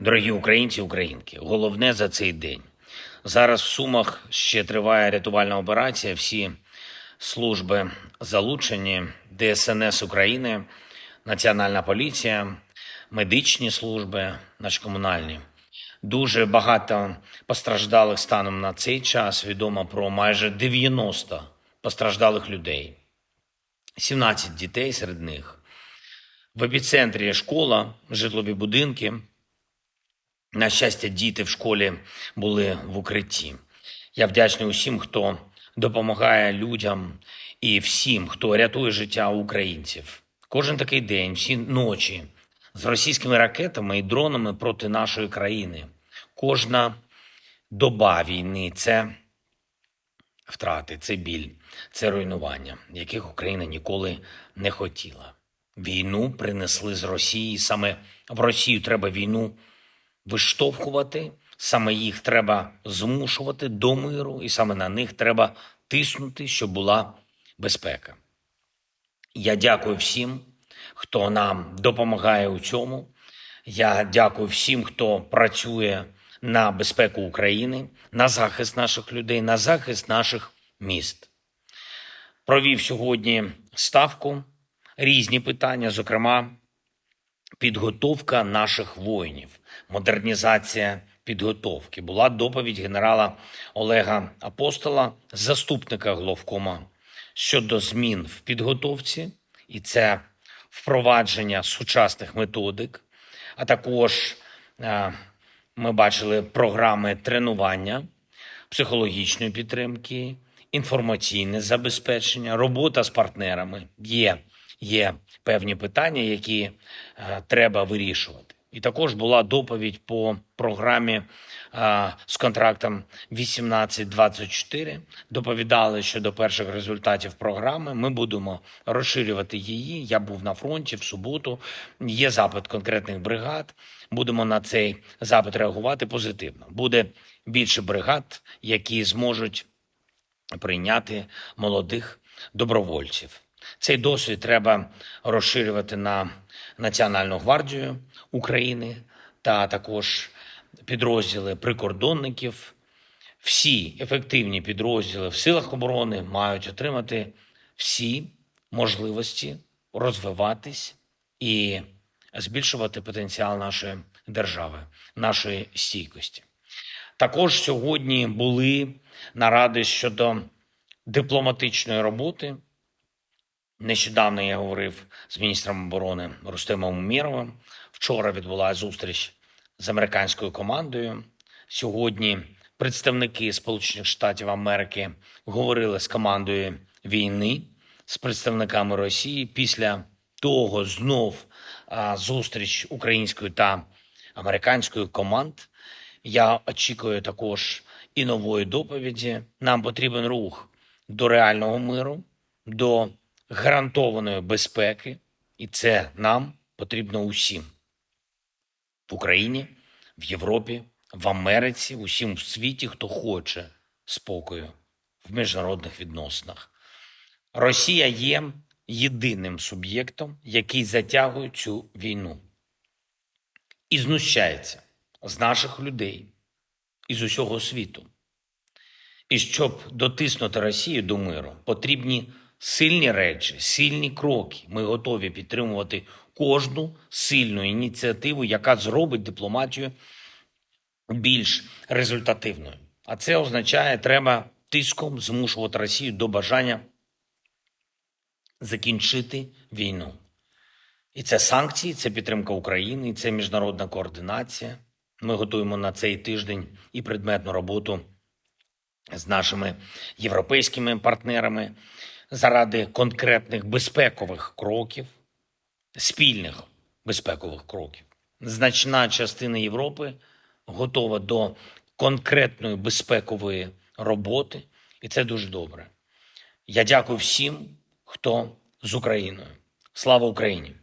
Дорогі українці, українки, головне за цей день. Зараз в Сумах ще триває рятувальна операція. Всі служби залучені, ДСНС України, Національна поліція, медичні служби, наші комунальні. Дуже багато постраждалих станом на цей час. Відомо про майже 90 постраждалих людей, 17 дітей серед них. В епіцентрі школа, житлові будинки. На щастя, діти в школі були в укритті. Я вдячний усім, хто допомагає людям і всім, хто рятує життя українців. Кожен такий день, всі ночі з російськими ракетами і дронами проти нашої країни. Кожна доба війни це втрати, це біль, це руйнування, яких Україна ніколи не хотіла. Війну принесли з Росії. Саме в Росію треба війну виштовхувати, саме їх треба змушувати до миру, і саме на них треба тиснути, щоб була безпека. Я дякую всім, хто нам допомагає у цьому. Я дякую всім, хто працює на безпеку України, на захист наших людей, на захист наших міст. Провів сьогодні ставку різні питання, зокрема, підготовка наших воїнів, модернізація підготовки. Була доповідь генерала Олега Апостола, заступника головкома щодо змін в підготовці, і це впровадження сучасних методик, а також е, ми бачили програми тренування, психологічної підтримки, інформаційне забезпечення, робота з партнерами. Є, є певні питання, які е, треба вирішувати. І також була доповідь по програмі е, з контрактом 1824. Доповідали щодо перших результатів програми. Ми будемо розширювати її. Я був на фронті в суботу. Є запит конкретних бригад. Будемо на цей запит реагувати позитивно. Буде більше бригад, які зможуть прийняти молодих добровольців. Цей досвід треба розширювати на Національну гвардію України та також підрозділи прикордонників. Всі ефективні підрозділи в силах оборони мають отримати всі можливості розвиватись і збільшувати потенціал нашої держави, нашої стійкості. Також сьогодні були наради щодо дипломатичної роботи. Нещодавно я говорив з міністром оборони Рустемом Умєровим. Вчора відбулася зустріч з американською командою. Сьогодні представники Сполучених Штатів Америки говорили з командою війни, з представниками Росії. Після того знов зустріч української та американської команд. Я очікую також і нової доповіді. Нам потрібен рух до реального миру, до гарантованої безпеки, і це нам потрібно усім в Україні, в Європі, в Америці, усім в світі, хто хоче спокою в міжнародних відносинах. Росія є єдиним суб'єктом, який затягує цю війну і знущається з наших людей і з усього світу. І щоб дотиснути Росію до миру, потрібні сильні речі, сильні кроки. Ми готові підтримувати кожну сильну ініціативу, яка зробить дипломатію більш результативною. А це означає, треба тиском змушувати Росію до бажання закінчити війну. І це санкції, це підтримка України, це міжнародна координація. Ми готуємо на цей тиждень і предметну роботу з нашими європейськими партнерами заради конкретних безпекових кроків, спільних безпекових кроків. Значна частина Європи готова до конкретної безпекової роботи, і це дуже добре. Я дякую всім, хто з Україною. Слава Україні!